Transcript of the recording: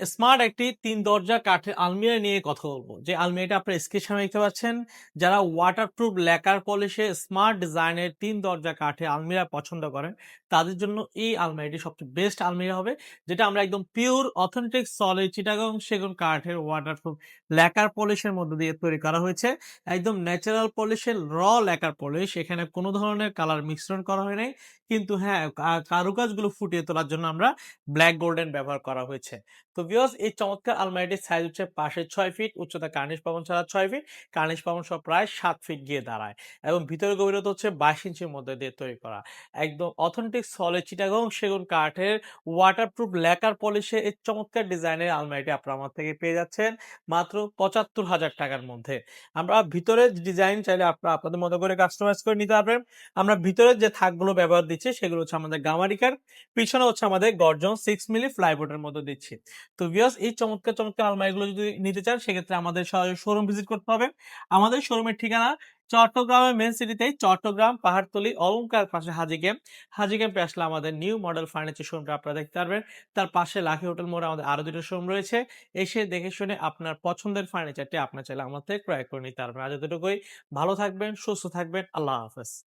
Smart একটি তিন দরজা কাঠের আলমিরা নিয়ে কথা বলব। যে আলমিরাটা আপনার স্ক্রিন সামনে দেখতে পাচ্ছেন, যারা ওয়াটারপ্রুফ লেকার পলিশে স্মার্ট ডিজাইনের তিন দরজা কাঠের আলমিরা পছন্দ করেন, তাদের জন্য এই আলমারিটি সবচেয়ে বেস্ট আলমিরা হবে, যেটা আমরা একদম পিওর অথেন্টিক সলিড চিটাগং সেগুন কাঠের ওয়াটারপ্রুফ লেকার পলিশের মধ্যে দিয়ে তৈরি করা হয়েছে। একদম ন্যাচারাল পলিশের র লেকার পলিশ এখানে কোনো ধরনের কালার মিশ্রণ করা হয় নাই, কিন্তু হ্যাঁ কারুকাজগুলো ফুটিয়ে তোলার জন্য আমরা ব্ল্যাক গোল্ডেন ব্যবহার করা হয়েছে। তো ভিউয়ার্স এই চমৎকার আলমারিটির সাইজ হচ্ছে পাশে ছয় ফিট উচ্চতা কার্নিশ পাবন ছাড়া ছয় ফিট কার্নিশ পাবন সব প্রায় সাত ফিট গিয়ে দাঁড়ায় এবং ভিতরে গভীরতা হচ্ছে বাইশ ইঞ্চির মধ্যে দিয়ে তৈরি করা। একদম অথেন্টিক সলিড চিটাগং সেগুন কাঠের ওয়াটারপ্রুফ লেকার পলিশে এই চমৎকার ডিজাইনের আলমারিটি আপনারা আমার থেকে পেয়ে যাচ্ছেন মাত্র পঁচাত্তর হাজার টাকার মধ্যে। আমরা ভিতরে ডিজাইন চাইলে আপনারা আপনাদের মতো করে কাস্টমাইজ করে নিতে পারবেন। আমরা ভিতরে যে থাকগুলো ব্যবহার দিচ্ছি সেগুলো হচ্ছে আমাদের গামারিকার, পিছনে হচ্ছে আমাদের গর্জন সিক্স মিলি ফ্লাইবোর্ডের মধ্যে দিচ্ছি। তো ভিউয়ার্স এই চমৎকার চমৎকার আলমারিগুলো যদি নিতে চান, সেক্ষেত্রে আমাদের শোরুম ভিজিট করতে হবে আমাদের শোরুমের ঠিকানা চট্টগ্রামের মেন সিটিতে চট্টগ্রাম, পাহাড়তলি, অলংকার পাশে হাজি ক্যাম্প। হাজি ক্যাম্পে আসলে আমাদের নিউ মডেল ফার্নিচার শোরুমটা আপনারা দেখতে পারবেন। তার পাশে লাখি হোটেল মোড়ে আমাদের আরও দুটো শোরুম রয়েছে। এসে দেখে শুনে আপনার পছন্দের ফার্নিচারটি আপনার চাইলে থেকে ক্রয় করে নিতে পারবেন। আজ এতটুকুই। ভালো থাকবেন, সুস্থ থাকবেন। আল্লাহ হাফেজ।